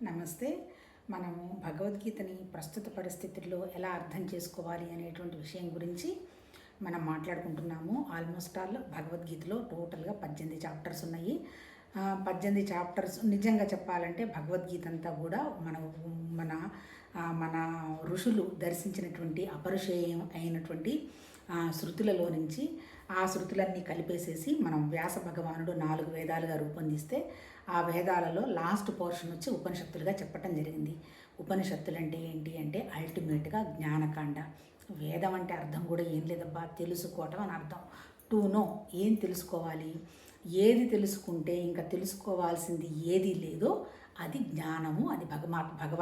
నమస్తే. మనము భగవద్గీతని ప్రస్తుత పరిస్థితుల్లో ఎలా అర్థం చేసుకోవాలి అనేటువంటి విషయం గురించి మనం మాట్లాడుకుంటున్నాము. ఆల్మోస్ట్ ఆల్ భగవద్గీతలో టోటల్గా పద్దెనిమిది చాప్టర్స్ ఉన్నాయి. పద్దెనిమిది చాప్టర్స్ నిజంగా చెప్పాలంటే భగవద్గీత అంతా కూడా మన మన మన ఋషులు దర్శించినటువంటి అపరిచయం అయినటువంటి ఆ, శృతులలో నుంచి ఆ శృతులన్నీ కలిపేసేసి మనం వ్యాస భగవానుడు నాలుగు వేదాలుగా రూపొందిస్తే ఆ వేదాలలో లాస్ట్ పోర్షన్ వచ్చి ఉపనిషత్తులుగా చెప్పటం జరిగింది. ఉపనిషత్తులు అంటే ఏంటి అంటే అల్టిమేట్గా జ్ఞానకాండ. వేదం అంటే అర్థం కూడా ఏం లేదబ్బా తెలుసుకోవటం అని అర్థం. టు నో ఏం తెలుసుకోవాలి? ఏది తెలుసుకుంటే ఇంకా తెలుసుకోవాల్సింది ఏది లేదో అది జ్ఞానము అది భగమాత్ భగవ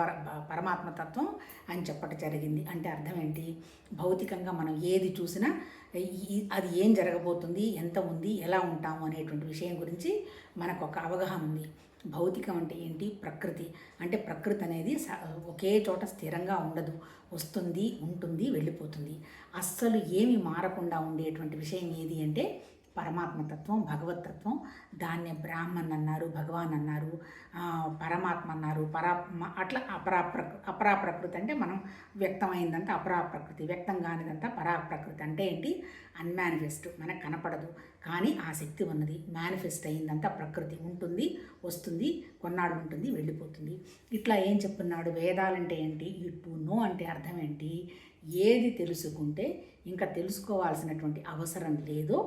పరమాత్మ తత్వం అని చెప్పటం జరిగింది. అంటే అర్థం ఏంటి? భౌతికంగా మనం ఏది చూసినా ఈ- అది ఏం జరగబోతుంది ఎంత ఉంది ఎలా ఉంటాము అనేటువంటి విషయం గురించి మనకు ఒక అవగాహన ఉంది. భౌతికం అంటే ఏంటి? ప్రకృతి. అంటే ప్రకృతి అనేది స- ఒకే చోట స్థిరంగా ఉండదు. వస్తుంది ఉంటుంది వెళ్ళిపోతుంది. అస్సలు ఏమి మారకుండా ఉండేటువంటి విషయం ఏది అంటే పరమాత్మతత్వం భగవతత్వం దాన్ని బ్రాహ్మణ్ అన్నారు భగవాన్ అన్నారు పరమాత్మ అన్నారు పరా అట్లా అపరా ప్రకృతి ప్రకృతి అంటే మనం వ్యక్తమైందంటే అపరా ప్రకృతి వ్యక్తం కానిదంతా పరా ప్రకృతి. అంటే ఏంటి? అన్మానిఫెస్ట్ మనకు కనపడదు. కానీ ఆ శక్తి ఉన్నది. మేనిఫెస్ట్ అయిందంతా ప్రకృతి. ఉంటుంది వస్తుంది కొన్నాడు ఉంటుంది వెళ్ళిపోతుంది. ఇట్లా ఏం చెప్తున్నాడు? వేదాలంటే ఏంటి? ఈ టు నో అంటే అర్థం ఏంటి? ఏది తెలుసుకుంటే ఇంకా తెలుసుకోవాల్సినటువంటి అవసరం లేదో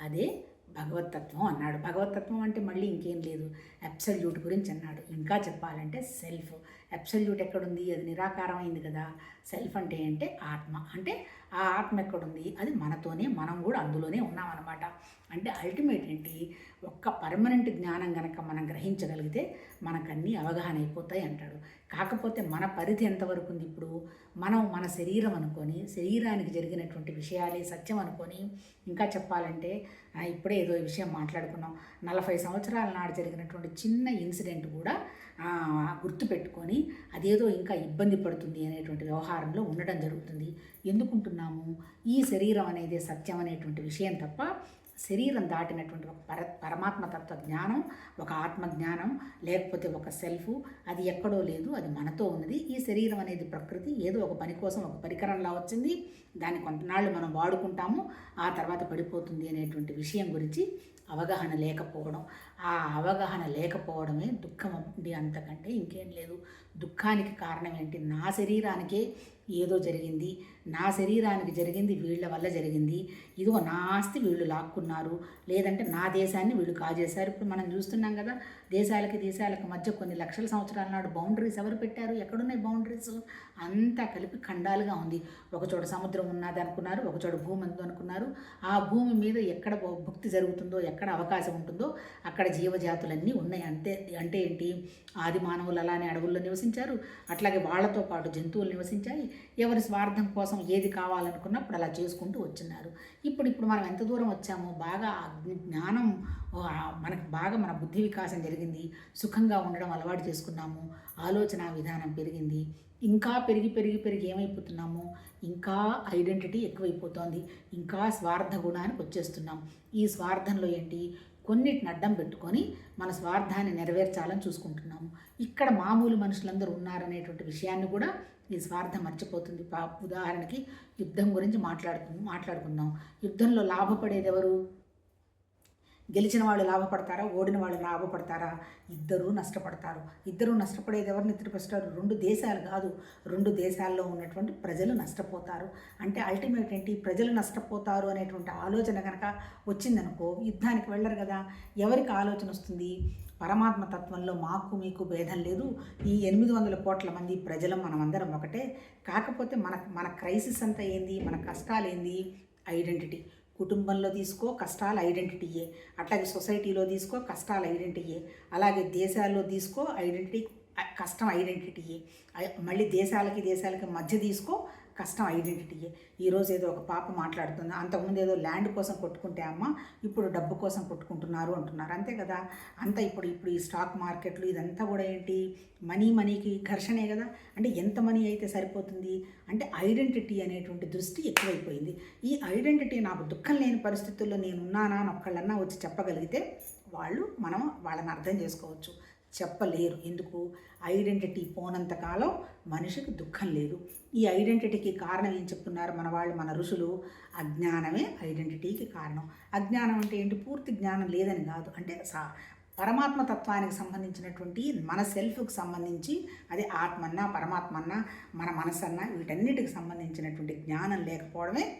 అదే భగవతత్వం అన్నాడు. భగవతత్వం అంటే మళ్ళీ ఇంకేం లేదు. అబ్సల్యూట్ గురించి అన్నాడు. ఇంకా చెప్పాలంటే సెల్ఫ్. అబ్సల్యూట్ ఎక్కడుంది? అది నిరాకారం అయింది కదా. సెల్ఫ్ అంటే అంటే ఆత్మ. అంటే ఆ ఆత్మ ఎక్కడుంది? అది మనతోనే మనం కూడా అందులోనే ఉన్నామన్నమాట. అంటే అల్టిమేట్ ఏంటి? ఒక్క పర్మనెంట్ జ్ఞానం గనక మనం గ్రహించగలిగితే మనకన్నీ అవగాహన అయిపోతాయి అంటాడు. కాకపోతే మన పరిధి ఎంతవరకు ఉంది ఇప్పుడు? మనం మన శరీరం అనుకొని శరీరానికి జరిగినటువంటి విషయాలే సత్యం అనుకొని ఇంకా చెప్పాలంటే ఇప్పుడే ఏదో విషయం మాట్లాడుకున్నాం. నలభై సంవత్సరాల నాడు జరిగినటువంటి చిన్న ఇన్సిడెంట్ కూడా గుర్తుపెట్టుకొని అదేదో ఇంకా ఇబ్బంది పడుతుంది అనేటువంటి వ్యవహారంలో ఉండడం జరుగుతుంది. ఎందుకుంటున్నాము? ఈ శరీరం అనేది సత్యం అనేటువంటి విషయం తప్ప శరీరం దాటినటువంటి ఒక పర పరమాత్మ తత్వ జ్ఞానం ఒక ఆత్మ జ్ఞానం లేకపోతే ఒక సెల్ఫ్ అది ఎక్కడో లేదు అది మనతో ఉన్నది. ఈ శరీరం అనేది ప్రకృతి ఏదో ఒక పని కోసం ఒక పరికరంలా వచ్చింది. దాన్ని కొంతనాళ్ళు మనం వాడుకుంటాము. ఆ తర్వాత పడిపోతుంది అనేటువంటి విషయం గురించి అవగాహన లేకపోవడం. ఆ అవగాహన లేకపోవడమే దుఃఖం ఉంది అంతకంటే ఇంకేం లేదు. దుఃఖానికి కారణం ఏంటి? నా శరీరానికే ఏదో జరిగింది. నా శరీరానికి జరిగింది వీళ్ళ వల్ల జరిగింది. ఇదిగో నా ఆస్తి వీళ్ళు లాక్కున్నారు. లేదంటే నా దేశాన్ని వీళ్ళు కాజేశారు. ఇప్పుడు మనం చూస్తున్నాం కదా దేశాలకి దేశాలకు మధ్య కొన్ని లక్షల సంవత్సరాల నాడు బౌండరీస్ ఎవరు పెట్టారు? ఎక్కడున్నాయి బౌండరీస్ అంతా కలిపి ఖండాలుగా ఉంది. ఒకచోట సముద్రం ఉన్నది అనుకున్నారు ఒకచోట భూమి ఉంది అనుకున్నారు ఆ భూమి మీద ఎక్కడ భు- భుక్తి జరుగుతుందో ఎక్కడ అవకాశం ఉంటుందో అక్కడ జీవజాతులన్నీ ఉన్నాయి. అంతే అంటే ఏంటి? ఆది మానవులు అలానే అడవుల్లో నివసించారు. అట్లాగే వాళ్ళతో పాటు జంతువులు నివసించాయి. ఎవరి స్వార్థం కోసం ఏది కావాలనుకున్నప్పుడు అలా చేసుకుంటూ వచ్చినారు. ఇప్పుడు ఇప్పుడు మనం ఎంత దూరం వచ్చామో బాగా జ్ఞానం మనకు బాగా మన బుద్ధి వికాసం జరిగింది. సుఖంగా ఉండడం అలవాటు చేసుకున్నాము. ఆలోచన విధానం పెరిగింది. ఇంకా పెరిగి పెరిగి పెరిగి ఏమైపోతున్నాము? ఇంకా ఐడెంటిటీ ఎక్కువైపోతోంది. ఇంకా స్వార్థ గుణానికి వచ్చేస్తున్నాం. ఈ స్వార్థంలో ఏంటి? కొన్నిటిని అడ్డం పెట్టుకొని మన స్వార్థాన్ని నెరవేర్చాలని చూసుకుంటున్నాము. ఇక్కడ మామూలు మనుషులందరూ ఉన్నారనేటువంటి విషయాన్ని కూడా ఈ స్వార్థం మర్చిపోతుంది. ఉదాహరణకి యుద్ధం గురించి మాట్లాడుకు మాట్లాడుకుందాం. యుద్ధంలో లాభపడేది ఎవరు? గెలిచిన వాళ్ళు లాభపడతారా? ఓడిన వాళ్ళు లాభపడతారా? ఇద్దరూ నష్టపడతారు. ఇద్దరూ నష్టపడేది ఎవరిని నిద్రపరుస్తారు రెండు దేశాలు కాదు. రెండు దేశాల్లో ఉన్నటువంటి ప్రజలు నష్టపోతారు. అంటే అల్టిమేట్ ఏంటి? ప్రజలు నష్టపోతారు అనేటువంటి ఆలోచన కనుక వచ్చిందనుకో యుద్ధానికి వెళ్ళరు కదా. ఎవరికి ఆలోచన వస్తుంది? పరమాత్మ తత్వంలో మాకు మీకు భేదం లేదు. ఈ ఎనిమిది వందల కోట్ల మంది ప్రజలం మనమందరం ఒకటే. కాకపోతే మన మన క్రైసిస్ అంతా ఏంది? మన కష్టాలు ఏంది? ఐడెంటిటీ కుటుంబంలో తీసుకో కష్టాలు ఐడెంటిటీయే అట్లాగే సొసైటీలో తీసుకో కష్టాలు ఐడెంటిటీయే అలాగే దేశాల్లో తీసుకో ఐడెంటిటీ కష్టం ఐడెంటిటీయే మళ్ళీ దేశాలకి దేశాలకి మధ్య తీసుకో కష్టం ఐడెంటిటీయే ఈరోజు ఏదో ఒక పాప మాట్లాడుతుంది. అంతకుముందు ఏదో ల్యాండ్ కోసం కొట్టుకుంటే అమ్మ ఇప్పుడు డబ్బు కోసం కొట్టుకుంటున్నారు అంటున్నారు. అంతే కదా? అంతా ఇప్పుడు ఇప్పుడు ఈ స్టాక్ మార్కెట్లు ఇదంతా కూడా ఏంటి? మనీ మనీకి ఘర్షణే కదా? అంటే ఎంత మనీ అయితే సరిపోతుంది? అంటే ఐడెంటిటీ అనేటువంటి దృష్టి ఎక్కువైపోయింది. ఈ ఐడెంటిటీ నాకు దుఃఖం లేని పరిస్థితుల్లో నేను ఉన్నానా అని ఒక్కళ్ళన్నా వచ్చి చెప్పగలిగితే వాళ్ళు మనం వాళ్ళని అర్థం చేసుకోవచ్చు. చెప్పలేరు. ఎందుకు? ఐడెంటిటీ పోనంత కాలం మనిషికి దుఃఖం లేదు. ఈ ఐడెంటిటీకి కారణం ఏం చెప్తున్నారు? మన వాళ్ళు మన ఋషులు. అజ్ఞానమే ఐడెంటిటీకి కారణం. అజ్ఞానం అంటే ఏంటి? పూర్తి జ్ఞానం లేదని కాదు. అంటే సా పరమాత్మ తత్వానికి సంబంధించినటువంటి మన సెల్ఫ్కి సంబంధించి అదే ఆత్మన్నా పరమాత్మన్నా మన మనసన్నా వీటన్నిటికి సంబంధించినటువంటి జ్ఞానం లేకపోవడమే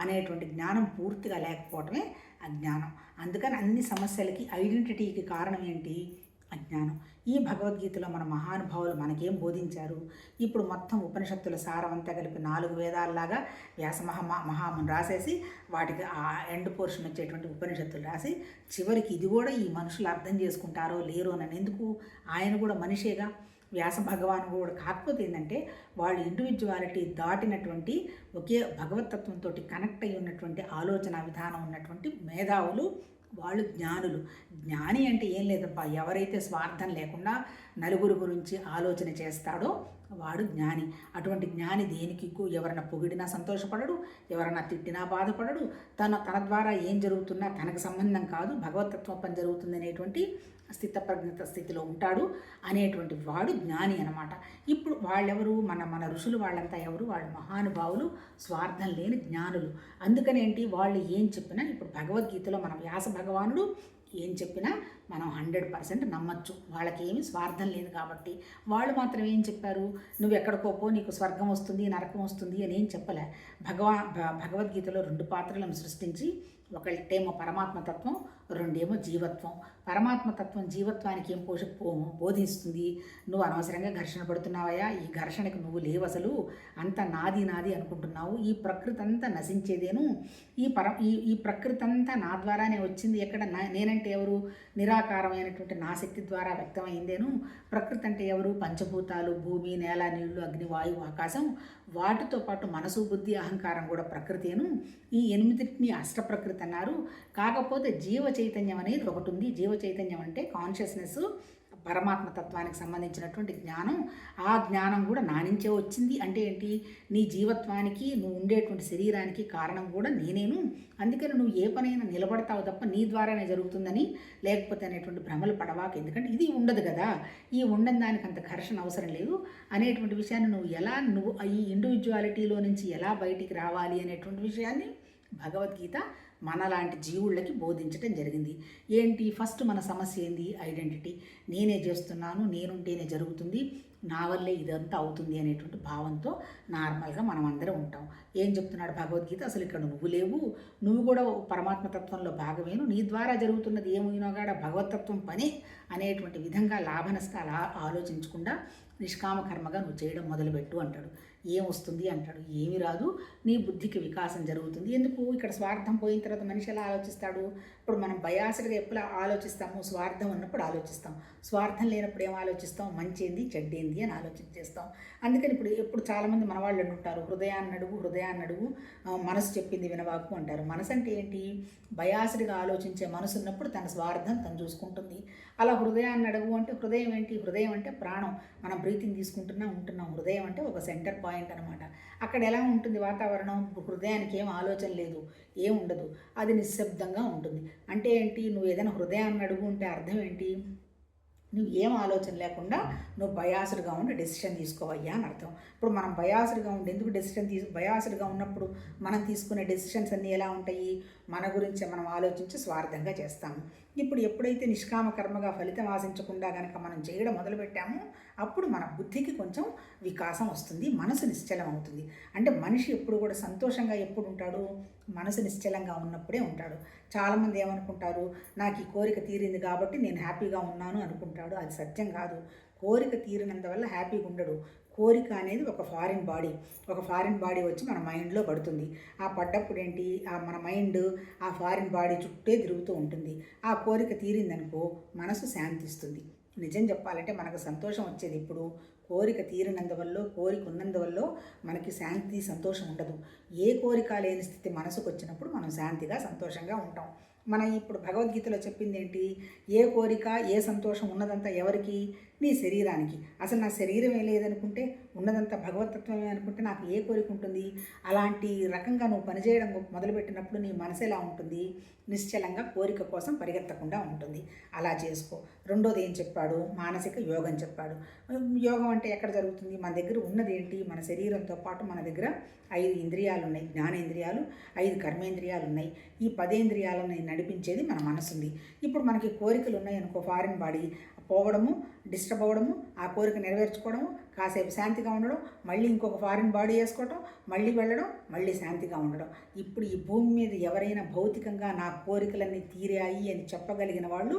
అనేటువంటి జ్ఞానం పూర్తిగా లేకపోవడమే అజ్ఞానం. అందుకని అన్ని సమస్యలకి ఐడెంటిటీకి కారణం ఏంటి? అజ్ఞానం. ఈ భగవద్గీతలో మన మహానుభావులు మనకేం బోధించారు? ఇప్పుడు మొత్తం ఉపనిషత్తుల సారం అంతా కలిపి నాలుగు వేదాల్లాగా వ్యాస మహా మహాముని రాసేసి వాటికి ఆ ఎండ్ పోర్షన్ వచ్చేటువంటి ఉపనిషత్తులు రాసి చివరికి ఇది కూడా ఈ మనుషులు అర్థం చేసుకుంటారో లేరో అని ఎందుకు? ఆయన కూడా మనిషేగా? వ్యాస భగవాన్ కూడా కాకపోతే ఏంటంటే వాళ్ళు ఇండివిజువాలిటీ దాటినటువంటి ఒకే భగవతత్వంతో కనెక్ట్ అయి ఉన్నటువంటి ఆలోచన విధానం ఉన్నటువంటి మేధావులు వాళ్ళు జ్ఞానులు. జ్ఞాని అంటే ఏం లేదబ్బా ఎవరైతే స్వార్థం లేకుండా నలుగురు గురించి ఆలోచన చేస్తాడో వాడు జ్ఞాని. అటువంటి జ్ఞాని దేనికి ఎవరైనా పొగిడినా సంతోషపడడు ఎవరైనా తిట్టినా బాధపడడు. తన తన ద్వారా ఏం జరుగుతున్నా తనకు సంబంధం కాదు భగవతత్వ పని జరుగుతుంది అనేటువంటి స్థితప్రజ్ఞత స్థితిలో ఉంటాడు అనేటువంటి వాడు జ్ఞాని అనమాట ఇప్పుడు వాళ్ళెవరు? మన మన ఋషులు వాళ్ళంతా ఎవరు? వాళ్ళు మహానుభావులు స్వార్థం లేని జ్ఞానులు. అందుకనేంటి? వాళ్ళు ఏం చెప్పినా ఇప్పుడు భగవద్గీతలో మన వ్యాస భగవానుడు ఏం చెప్పినా మనం హండ్రెడ్ పర్సెంట్ నమ్మచ్చు. వాళ్ళకి ఏమి స్వార్థం లేదు కాబట్టి. వాళ్ళు మాత్రం ఏం చెప్పారు? నువ్వు ఎక్కడికో పో నీకు స్వర్గం వస్తుంది నరకం వస్తుంది అని ఏం చెప్పలే. భగవా భ- భగవద్గీతలో రెండు పాత్రలను సృష్టించి ఒకళ్ళేమో పరమాత్మ తత్వం రెండేమో జీవత్వం. పరమాత్మతత్వం జీవత్వానికి ఏం పోష పో బోధిస్తుంది? నువ్వు అనవసరంగా ఘర్షణ పడుతున్నావయ్యా. ఈ ఘర్షణకు నువ్వు లేవు అసలు అంత నాది నాది అనుకుంటున్నావు. ఈ ప్రకృతి అంతా నశించేదేను. ఈ పర ఈ ఈ ప్రకృతి అంతా నా ద్వారానే వచ్చింది. ఎక్కడ నా నేనంటే ఎవరు? నిరాకారమైనటువంటి నా శక్తి ద్వారా వ్యక్తమైందేను. ప్రకృతి అంటే ఎవరు? పంచభూతాలు భూమి నేల నీళ్ళు అగ్ని వాయువు ఆకాశం. వాటితో పాటు మనసు బుద్ధి అహంకారం కూడా ప్రకృతేను. ఈ ఎనిమిదిటిని అష్ట ప్రకృతి అన్నారు. కాకపోతే జీవ చైతన్యం అనేది ఒకటి ఉంది జీవ చైతన్యం అంటే కాన్షియస్నెస్ పరమాత్మ తత్వానికి సంబంధించినటువంటి జ్ఞానం. ఆ జ్ఞానం కూడా నా నుంచే వచ్చింది. అంటే ఏంటి? నీ జీవత్వానికి నువ్వు ఉండేటువంటి శరీరానికి కారణం కూడా నేనేను. అందుకని నువ్వు ఏ పనైనా నిలబడతావు తప్ప నీ ద్వారానే జరుగుతుందని లేకపోతే అనేటువంటి భ్రమలు పడవాకు. ఎందుకంటే ఇది ఉండదు కదా. ఈ ఉండని దానికి అంత ఘర్షణ అవసరం లేదు. అనేటువంటి విషయాన్ని నువ్వు ఎలా నువ్వు ఈ ఇండివిజువాలిటీలో నుంచి ఎలా బయటికి రావాలి అనేటువంటి విషయాన్ని భగవద్గీత మనలాంటి జీవుళ్ళకి బోధించడం జరిగింది. ఏంటి? ఫస్ట్ మన సమస్య ఏంది? ఐడెంటిటీ. నేనే చేస్తున్నాను నేనుంటేనే జరుగుతుంది. నా వల్లే ఇదంతా అవుతుంది అనేటువంటి భావంతో నార్మల్గా మనం అందరం ఉంటాం. ఏం చెప్తున్నాడు భగవద్గీత? అసలు ఇక్కడ నువ్వు లేవు. నువ్వు కూడా పరమాత్మ తత్వంలో భాగమేను. నీ ద్వారా జరుగుతున్నది ఏమైనా కూడా భగవతత్వం పని అనేటువంటి విధంగా లాభ నష్టాలు ఆలోచించకుండా నిష్కామ కర్మగా నువ్వు చేయడం మొదలుపెట్టు అంటాడు. ఏం వస్తుంది అంటాడు. ఏమి రాదు. నీ బుద్ధికి వికాసం జరుగుతుంది. ఎందుకు? ఇక్కడ స్వార్థం పోయిన తర్వాత మనిషి ఎలా ఆలోచిస్తాడు? ఇప్పుడు మనం బయాసడిగా ఎప్పుడు ఆలోచిస్తాము? స్వార్థం ఉన్నప్పుడు ఆలోచిస్తాం. స్వార్థం లేనప్పుడు ఏం ఆలోచిస్తాం? మంచేంది చెడ్డేంది అని ఆలోచన చేస్తాం అందుకని ఇప్పుడు ఎప్పుడు చాలామంది మన వాళ్ళు అంటుంటారు హృదయాన్ని అడుగు హృదయాన్ని అడుగు మనసు చెప్పింది వినవాకు అంటారు. మనసు అంటే ఏంటి? బయాసడిగా ఆలోచించే మనసు ఉన్నప్పుడు తన స్వార్థం తను చూసుకుంటుంది. అలా హృదయాన్ని అడుగు అంటే హృదయం ఏంటి? హృదయం అంటే ప్రాణం. మనం బ్రీతింగ్ తీసుకుంటున్నా ఉంటున్నాం. హృదయం అంటే ఒక సెంటర్ పాయింట్ అనమాట అక్కడ ఎలా ఉంటుంది వాతావరణం? హృదయానికి ఏం ఆలోచన లేదు ఏం ఉండదు. అది నిశ్శబ్దంగా ఉంటుంది. అంటే ఏంటి? నువ్వు ఏదైనా హృదయాన్ని అడుగు ఉంటే అర్థం ఏంటి? నువ్వు ఏం ఆలోచన లేకుండా నువ్వు బయాసుడుగా ఉండి డెసిషన్ తీసుకోవయ్యా అని అర్థం. ఇప్పుడు మనం బయాసుడుగా ఉండి ఎందుకు డెసిషన్ తీసు బయాసుడుగా ఉన్నప్పుడు మనం తీసుకునే డెసిషన్స్ అన్నీ ఎలా ఉంటాయి? మన గురించి మనం ఆలోచించి స్వార్థంగా చేస్తాము. ఇప్పుడు ఎప్పుడైతే నిష్కామ కర్మగా ఫలితం ఆశించకుండా కనుక మనం చేయడం మొదలుపెట్టామో అప్పుడు మన బుద్ధికి కొంచెం వికాసం వస్తుంది మనసు నిశ్చలం అవుతుంది. అంటే మనిషి ఎప్పుడు కూడా సంతోషంగా ఎప్పుడు ఉంటాడు? మనసు నిశ్చలంగా ఉన్నప్పుడే ఉంటాడు. చాలామంది ఏమనుకుంటారు నాకు ఈ కోరిక తీరింది కాబట్టి నేను హ్యాపీగా ఉన్నాను అనుకుంటాడు. అది సత్యం కాదు. కోరిక తీరినందువల్ల హ్యాపీగా ఉండడు. కోరిక అనేది ఒక ఫారిన్ బాడీ. ఒక ఫారిన్ బాడీ వచ్చి మన మైండ్లో పడుతుంది. ఆ పడ్డప్పుడు ఏంటి? ఆ మన మైండ్ ఆ ఫారిన్ బాడీ చుట్టే తిరుగుతూ ఉంటుంది. ఆ కోరిక తీరిందనుకో మనసు శాంతిస్తుంది. నిజం చెప్పాలంటే మనకు సంతోషం వచ్చేది ఇప్పుడు కోరిక తీరినందువల్ల కోరిక ఉన్నందువల్ల మనకి శాంతి సంతోషం ఉండదు. ఏ కోరిక లేని స్థితి మనసుకు వచ్చినప్పుడు మనం శాంతిగా సంతోషంగా ఉంటాం. మనం ఇప్పుడు భగవద్గీతలో చెప్పింది ఏంటి ఏ కోరిక ఏ సంతోషం ఉన్నదంతా ఎవరికి? నీ శరీరానికి. అసలు నా శరీరమే లేదనుకుంటే ఉన్నదంతా భగవతత్వమే అనుకుంటే నాకు ఏ కోరిక ఉంటుంది? అలాంటి రకంగా నువ్వు పనిచేయడం మొదలుపెట్టినప్పుడు నీ మనసు ఎలా ఉంటుంది? నిశ్చలంగా కోరిక కోసం పరిగెత్తకుండా ఉంటుంది. అలా చేసుకో. రెండోది ఏం చెప్పాడు? మానసిక యోగం చెప్పాడు. యోగం అంటే ఎక్కడ జరుగుతుంది? మన దగ్గర ఉన్నది ఏంటి? మన శరీరంతో పాటు మన దగ్గర ఐదు ఇంద్రియాలు ఉన్నాయి. జ్ఞానేంద్రియాలు ఐదు కర్మేంద్రియాలు ఉన్నాయి. ఈ పదేంద్రియాలను నడిపించేది మన మనసుంది. ఇప్పుడు మనకి కోరికలు ఉన్నాయి అనుకో ఫారిన్ బాడీ పోవడము డిస్టర్బ్ అవ్వడము ఆ కోరిక నెరవేర్చుకోవడము కాసేపు శాంతిగా ఉండడం మళ్ళీ ఇంకొక ఫారిన్ బాడీ వేసుకోవడం మళ్ళీ వెళ్ళడం మళ్ళీ శాంతిగా ఉండడం. ఇప్పుడు ఈ భూమి మీద ఎవరైనా భౌతికంగా నా కోరికలన్నీ తీరాయి అని చెప్పగలిగిన వాళ్ళు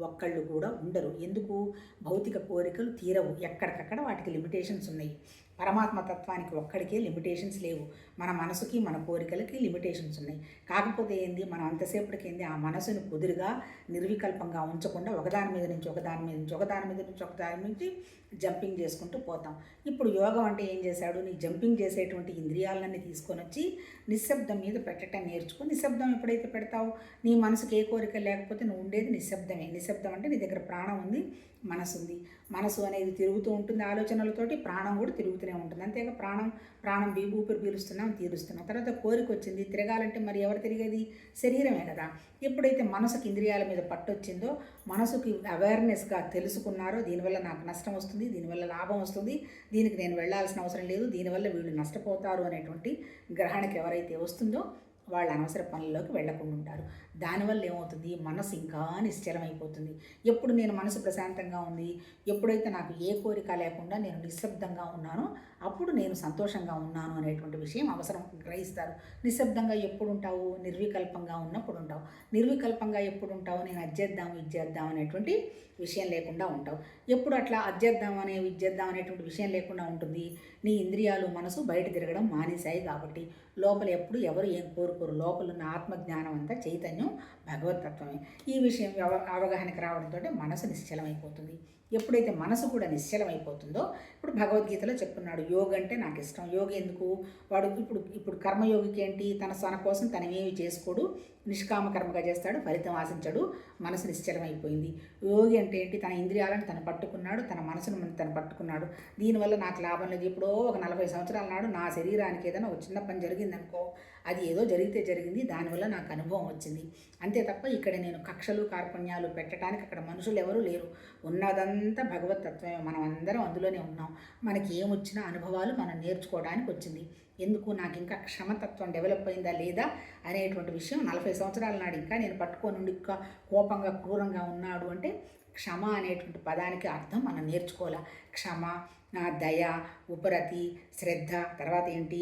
ఒక్కళ్ళు కూడా ఉండరు. ఎందుకు? భౌతిక కోరికలు తీరవు. ఎక్కడికక్కడ వాటికి లిమిటేషన్స్ ఉన్నాయి. పరమాత్మ తత్వానికి ఒక్కడికే లిమిటేషన్స్ లేవు. మన మనసుకి మన కోరికలకి లిమిటేషన్స్ ఉన్నాయి. కాకపోతే ఏంది? మనం అంతసేపటికి ఏంది? ఆ మనసును కుదురుగా నిర్వికల్పంగా ఉంచకుండా ఒకదాని మీద నుంచి ఒకదాని మీద నుంచి ఒకదాని మీద నుంచి ఒకదాని నుంచి జంపింగ్ చేసుకుంటూ పోతాం. ఇప్పుడు యోగం అంటే ఏం చేశాడు? నీ జంపింగ్ చేసేటువంటి ఇంద్రియాలన్నీ తీసుకొని వచ్చి నిశ్శబ్దం మీద పెట్టడం నేర్చుకో. నిశ్శబ్దం ఎప్పుడైతే పెడతావు? నీ మనసుకి ఏ కోరిక లేకపోతే నువ్వు ఉండేది నిశ్శబ్దమే. నిశ్శబ్దం అంటే నీ దగ్గర ప్రాణం ఉంది. మనసు ఉంది మనసు అనేది తిరుగుతూ ఉంటుంది ఆలోచనలతోటి ప్రాణం కూడా తిరుగుతూనే ఉంటుంది. అంతేగా ప్రాణం ప్రాణం బీ ఊపిరి పీలుస్తున్నాం తీరుస్తున్నాం. తర్వాత కోరిక వచ్చింది తిరగాలంటే మరి ఎవరు తిరిగేది? శరీరమే కదా. ఎప్పుడైతే మనసుకి ఇంద్రియాల మీద పట్టొచ్చిందో మనసుకి అవేర్నెస్గా తెలుసుకున్నారో దీనివల్ల నాకు నష్టం వస్తుంది దీనివల్ల లాభం వస్తుంది దీనికి నేను వెళ్ళాల్సిన అవసరం లేదు దీనివల్ల వీళ్ళు నష్టపోతారు అనేటువంటి గ్రహణకి ఎవరైతే వస్తుందో వాళ్ళు అనవసర పనుల్లోకి వెళ్ళకుండా ఉంటారు. దానివల్ల ఏమవుతుంది? మనసు ఇంకా నిశ్చలమైపోతుంది. ఎప్పుడు నేను మనసు ప్రశాంతంగా ఉంది ఎప్పుడైతే నాకు ఏ కోరిక లేకుండా నేను నిశ్శబ్దంగా ఉన్నానో అప్పుడు నేను సంతోషంగా ఉన్నాను అనేటువంటి విషయం అవసరం గ్రహిస్తారు. నిశ్శబ్దంగా ఎప్పుడు ఉంటావు నిర్వికల్పంగా ఉన్నప్పుడు ఉంటావు నిర్వికల్పంగా ఎప్పుడు ఉంటావు నేను అజ్జేద్దాం ఇచ్చేద్దాం అనేటువంటి విషయం లేకుండా ఉంటావు. ఎప్పుడు అట్లా అజ్జేద్దాం అనే విద్యేద్దాం అనేటువంటి విషయం లేకుండా ఉంటుంది. నీ ఇంద్రియాలు మనసు బయట తిరగడం మానేశాయి కాబట్టి లోపల ఎప్పుడు ఎవరు ఏం కోరుకోరు. లోపల ఉన్న ఆత్మజ్ఞానం అంతా చైతన్యం భగవతత్వమే. ఈ విషయం అవగాహనకి రావడంతో మనసు నిశ్చలమైపోతుంది. ఎప్పుడైతే మనసు కూడా నిశ్చలమైపోతుందో ఇప్పుడు భగవద్గీతలో చెప్తున్నాడు యోగ అంటే నాకు ఇష్టం. యోగ ఎందుకు? వాడు ఇప్పుడు ఇప్పుడు కర్మయోగికి ఏంటి? తన తన కోసం తనమేమి చేసుకోడు? నిష్కామకర్మగా చేస్తాడు ఫలితం ఆశించడు మనసు నిశ్చలమైపోయింది. యోగి అంటే ఏంటి? తన ఇంద్రియాలను తను పట్టుకున్నాడు తన మనసును తను పట్టుకున్నాడు. దీనివల్ల నాకు లాభం లేదు. ఎప్పుడో ఒక నలభై సంవత్సరాల నాడు నా శరీరానికి ఏదైనా ఒక చిన్న పని జరిగిందనుకో అది ఏదో జరిగితే జరిగింది దానివల్ల నాకు అనుభవం వచ్చింది. అంతే తప్ప ఇక్కడ నేను కక్షలు కార్పణ్యాలు పెట్టడానికి అక్కడ మనుషులు ఎవరు లేరు. ఉన్నదంతా భగవతత్వమే మనం అందరం అందులోనే ఉన్నాం. మనకి ఏమొచ్చినా అనుభవాలు మనం నేర్చుకోవడానికి వచ్చింది. ఎందుకు నాకు ఇంకా క్షమతత్వం డెవలప్ అయిందా లేదా అనేటువంటి విషయం నలభై సంవత్సరాల నాడు ఇంకా నేను పట్టుకొని ఇంకా కోపంగా క్రూరంగా ఉన్నాడు అంటే క్షమ అనేటువంటి పదానికి అర్థం మనం నేర్చుకోవాలి? క్షమ దయ ఉపరతి శ్రద్ధ తర్వాత ఏంటి?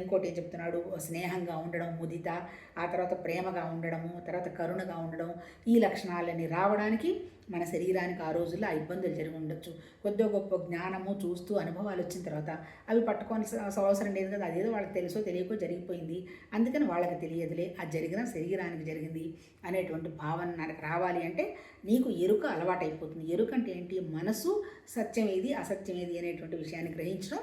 ఇంకోటి ఏం చెప్తున్నాడు? స్నేహంగా ఉండడం ముదిత ఆ తర్వాత ప్రేమగా ఉండడము తర్వాత కరుణగా ఉండడం ఈ లక్షణాలన్నీ రావడానికి మన శరీరానికి ఆ రోజుల్లో ఆ ఇబ్బందులు జరిగి ఉండొచ్చు. కొద్దిగా గొప్ప జ్ఞానము చూస్తూ అనుభవాలు వచ్చిన తర్వాత అవి పట్టుకొని అవసరం లేదు కదా అదేదో వాళ్ళకి తెలుసో తెలియకో జరిగిపోయింది. అందుకని వాళ్ళకి తెలియదులే అది జరిగిన శరీరానికి జరిగింది అనేటువంటి భావన నాకు రావాలి అంటే నీకు ఎరుక అలవాటైపోతుంది. ఎరుక అంటే ఏంటి? మనసు సత్యం ఏది అసత్యం ఏది అనేటువంటి విషయాన్ని గ్రహించడం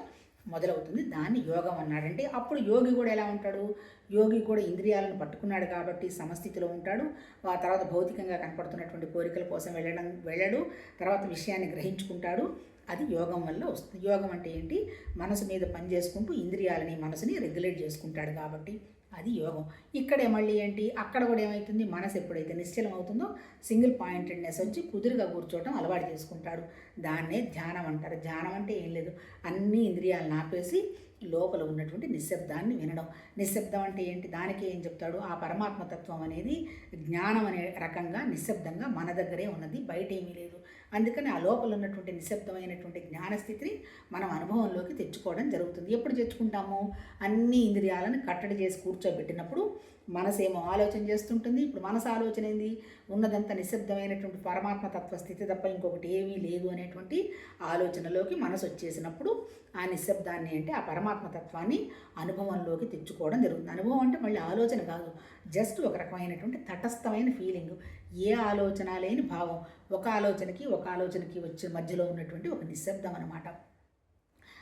మొదలవుతుంది. దాన్ని యోగం అన్నాడంటే అప్పుడు యోగి కూడా ఎలా ఉంటాడు? యోగి కూడా ఇంద్రియాలను పట్టుకున్నాడు కాబట్టి సమస్థితిలో ఉంటాడు. ఆ తర్వాత భౌతికంగా కనపడుతున్నటువంటి కోరికల కోసం వెళ్ళడం వెళ్ళడు. తర్వాత విషయాన్ని గ్రహించుకుంటాడు. అది యోగం వల్ల వస్తుంది. యోగం అంటే ఏంటి? మనసు మీద పని చేసుకుంటూ ఇంద్రియాలని మనసుని రెగ్యులేట్ చేసుకుంటాడు కాబట్టి అది యోగం. ఇక్కడే మళ్ళీ ఏంటి? అక్కడ కూడా ఏమవుతుంది మనసు ఎప్పుడైతే నిశ్చలం అవుతుందో సింగిల్ పాయింటెడ్నెస్ వచ్చి కుదురుగా కూర్చోవటం అలవాటు చేసుకుంటాడు. దాన్నే ధ్యానం అంటారు. ధ్యానం అంటే ఏం లేదు. అన్ని ఇంద్రియాలను ఆపేసి లోపల ఉన్నటువంటి నిశ్శబ్దాన్ని వినడం. నిశ్శబ్దం అంటే ఏంటి? దానికి ఏం చెప్తాడు? ఆ పరమాత్మతత్వం అనేది జ్ఞానం అనే రకంగా నిశ్శబ్దంగా మన దగ్గరే ఉన్నది. బయట ఏమీ లేదు. అందుకని ఆ లోపల ఉన్నటువంటి నిశ్శబ్దమైనటువంటి జ్ఞానస్థితిని మనం అనుభవంలోకి తెచ్చుకోవడం జరుగుతుంది. ఎప్పుడు తెచ్చుకుంటాము? అన్ని ఇంద్రియాలను కట్టడి చేసి కూర్చోబెట్టినప్పుడు మనసేమో ఆలోచన చేస్తుంటుంది. ఇప్పుడు మనసు ఆలోచన ఏంది? ఉన్నదంతా నిశ్శబ్దమైనటువంటి పరమాత్మ తత్వ స్థితి తప్ప ఇంకొకటి ఏమీ లేదు అనేటువంటి ఆలోచనలోకి మనసు వచ్చేసినప్పుడు ఆ నిశ్శబ్దాన్ని అంటే ఆ పరమాత్మ తత్వాన్ని అనుభవంలోకి తెచ్చుకోవడం జరుగుతుంది. అనుభవం అంటే మళ్ళీ ఆలోచన కాదు. జస్ట్ ఒక రకమైనటువంటి తటస్థమైన ఫీలింగ్ ఏ ఆలోచన లేని భావం. ఒక ఆలోచనకి ఒక ఆలోచనకి వచ్చే మధ్యలో ఉన్నటువంటి ఒక నిశ్శబ్దం అనమాట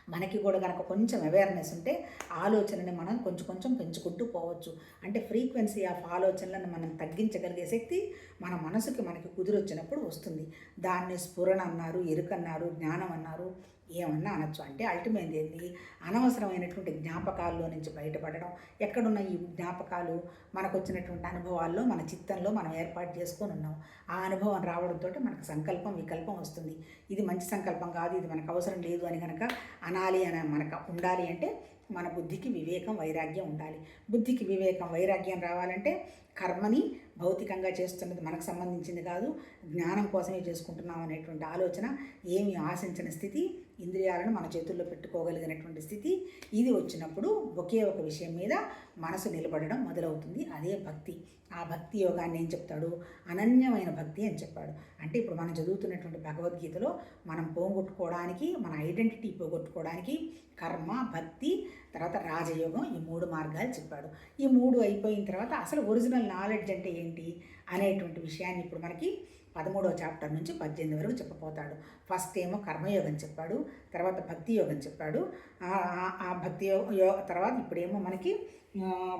మనకి కూడా కనుక కొంచెం అవేర్నెస్ ఉంటే ఆలోచనని మనం కొంచెం కొంచెం పెంచుకుంటూ పోవచ్చు. అంటే ఫ్రీక్వెన్సీ ఆఫ్ ఆలోచనలను మనం తగ్గించగలిగే శక్తి మన మనసుకి మనకి కుదిరొచ్చినప్పుడు వస్తుంది. దాన్ని స్ఫురణ అన్నారు ఎరుకన్నారు జ్ఞానం అన్నారు ఏమన్నా అనొచ్చు. అంటే అల్టిమేట్ ఏంది? అనవసరమైనటువంటి జ్ఞాపకాల్లో నుంచి బయటపడడం. ఎక్కడున్న ఈ జ్ఞాపకాలు మనకు వచ్చినటువంటి అనుభవాల్లో మన చిత్తంలో మనం ఏర్పాటు చేసుకొని ఉన్నాం. ఆ అనుభవం రావడంతో మనకు సంకల్పం వికల్పం వస్తుంది. ఇది మంచి సంకల్పం కాదు ఇది మనకు అవసరం లేదు అని కనుక అనాలి అని మనకు ఉండాలి అంటే మన బుద్ధికి వివేకం వైరాగ్యం ఉండాలి. బుద్ధికి వివేకం వైరాగ్యం రావాలంటే కర్మని భౌతికంగా చేస్తున్నది మనకు సంబంధించింది కాదు జ్ఞానం కోసమే చేసుకుంటున్నాం అనేటువంటి ఆలోచన ఏమి ఆశించిన స్థితి ఇంద్రియాలను మన చేతుల్లో పెట్టుకోగలిగినటువంటి స్థితి ఇది వచ్చినప్పుడు ఒకే ఒక విషయం మీద మనసు నిలబడడం మొదలవుతుంది. అదే భక్తి. ఆ భక్తి యోగాన్ని ఏం చెప్తాడు? అనన్యమైన భక్తి అని చెప్పాడు. అంటే ఇప్పుడు మనం చదువుతున్నటువంటి భగవద్గీతలో మనం పోగొట్టుకోవడానికి మన ఐడెంటిటీ పోగొట్టుకోవడానికి కర్మ భక్తి తర్వాత రాజయోగం ఈ మూడు మార్గాలు చెప్పాడు. ఈ మూడు అయిపోయిన తర్వాత అసలు ఒరిజినల్ నాలెడ్జ్ అంటే ఏంటి అనేటువంటి విషయాన్ని ఇప్పుడు మనకి పదమూడవ చాప్టర్ నుంచి పద్దెనిమిది వరకు చెప్పబోతాడు. ఫస్ట్ ఏమో కర్మయోగం చెప్పాడు తర్వాత భక్తి యోగం చెప్పాడు. ఆ భక్తి యో తర్వాత ఇప్పుడేమో మనకి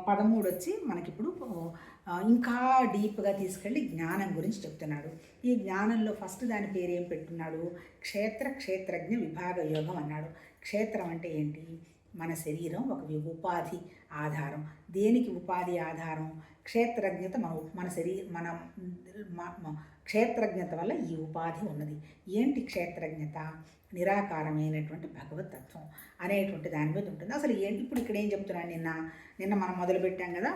పదమూడు వచ్చి మనకిప్పుడు ఇంకా డీప్గా తీసుకెళ్ళి జ్ఞానం గురించి చెప్తున్నాడు. ఈ జ్ఞానంలో ఫస్ట్ దాని పేరు ఏం పెట్టున్నాడు? క్షేత్ర క్షేత్రజ్ఞ విభాగ యోగం అన్నాడు. క్షేత్రం అంటే ఏంటి? మన శరీరం ఒక ఉపాధి ఆధారం. దేనికి ఉపాధి ఆధారం? క్షేత్రజ్ఞత మన మన శరీర మన క్షేత్రజ్ఞత వల్ల ఈ ఉపాధి ఉన్నది. ఏంటి క్షేత్రజ్ఞత? నిరాకారమైనటువంటి భగవతత్వం అనేటువంటి దాని మీద ఉంటుంది. అసలు ఏంటి ఇప్పుడు ఇక్కడ ఏం చెప్తున్నాను నిన్న? నిన్న మనం మొదలుపెట్టాం కదా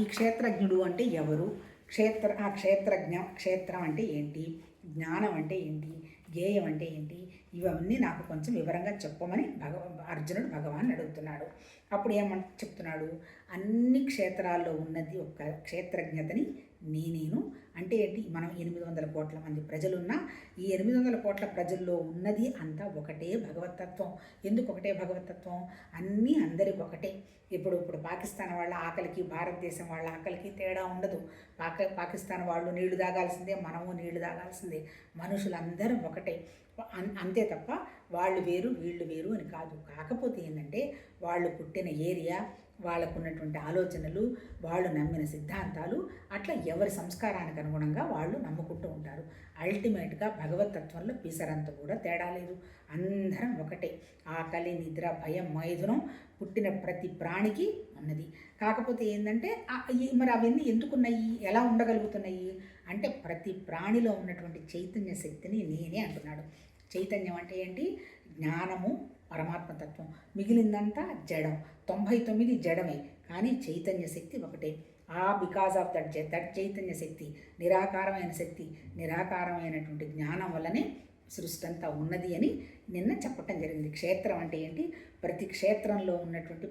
ఈ క్షేత్రజ్ఞుడు అంటే ఎవరు? క్షేత్ర ఆ క్షేత్రజ్ఞ క్షేత్రం అంటే ఏంటి? జ్ఞానం అంటే ఏంటి? జ్ఞేయం అంటే ఏంటి? ఇవన్నీ నాకు కొంచెం వివరంగా చెప్పమని భగవ అర్జునుడు భగవాన్ అడుగుతున్నాడు. అప్పుడు ఏమంట చెప్తున్నాడు? అన్ని క్షేత్రాల్లో ఉన్నది ఒక క్షేత్రజ్ఞతని నేనేను అంటే ఏంటి? మనం ఎనిమిది వందల కోట్ల మంది ప్రజలున్నా ఈ ఎనిమిది వందల కోట్ల ప్రజల్లో ఉన్నది అంతా ఒకటే భగవతత్వం. ఎందుకు ఒకటే భగవతత్వం? అన్నీ అందరికి ఒకటే. ఇప్పుడు ఇప్పుడు పాకిస్తాన్ వాళ్ళ ఆకలికి భారతదేశం వాళ్ళ ఆకలికి తేడా ఉండదు. పాక పాకిస్తాన్ వాళ్ళు నీళ్ళు తాగాల్సిందే మనము నీళ్ళు తాగాల్సిందే. మనుషులందరూ ఒకటే. అంతే తప్ప వాళ్ళు వేరు వీళ్ళు వేరు అని కాదు. కాకపోతే ఏంటంటే వాళ్ళు పుట్టిన ఏరియా వాళ్ళకున్నటువంటి ఆలోచనలు వాళ్ళు నమ్మిన సిద్ధాంతాలు అట్లా ఎవరి సంస్కారానికి అనుగుణంగా వాళ్ళు నమ్ముకుంటూ ఉంటారు. అల్టిమేట్గా భగవతత్వంలో పిసరంత కూడా తేడా లేదు. అందరం ఒకటే. ఆకలి నిద్ర భయం మైథునం పుట్టిన ప్రతి ప్రాణికి ఉన్నది. కాకపోతే ఏంటంటే మరి అవన్నీ ఎందుకున్నాయి? ఎలా ఉండగలుగుతున్నాయి? అంటే ప్రతి ప్రాణిలో ఉన్నటువంటి చైతన్య శక్తిని నేనే అంటున్నాడు. చైతన్యం అంటే ఏంటి? జ్ఞానము పరమాత్మతత్వం. మిగిలిందంతా జడం. తొంభై తొమ్మిది జడమే. కానీ చైతన్య శక్తి ఒకటే. ఆ బికాస్ ఆఫ్ దట్ దట్ చైతన్య శక్తి నిరాకారమైన శక్తి నిరాకారమైనటువంటి జ్ఞానం వల్లనే సృష్టి అంతా ఉన్నది అని నిన్న చెప్పటం జరిగింది. క్షేత్రం అంటే ఏంటి? ప్రతి క్షేత్రంలో ఉన్నటువంటి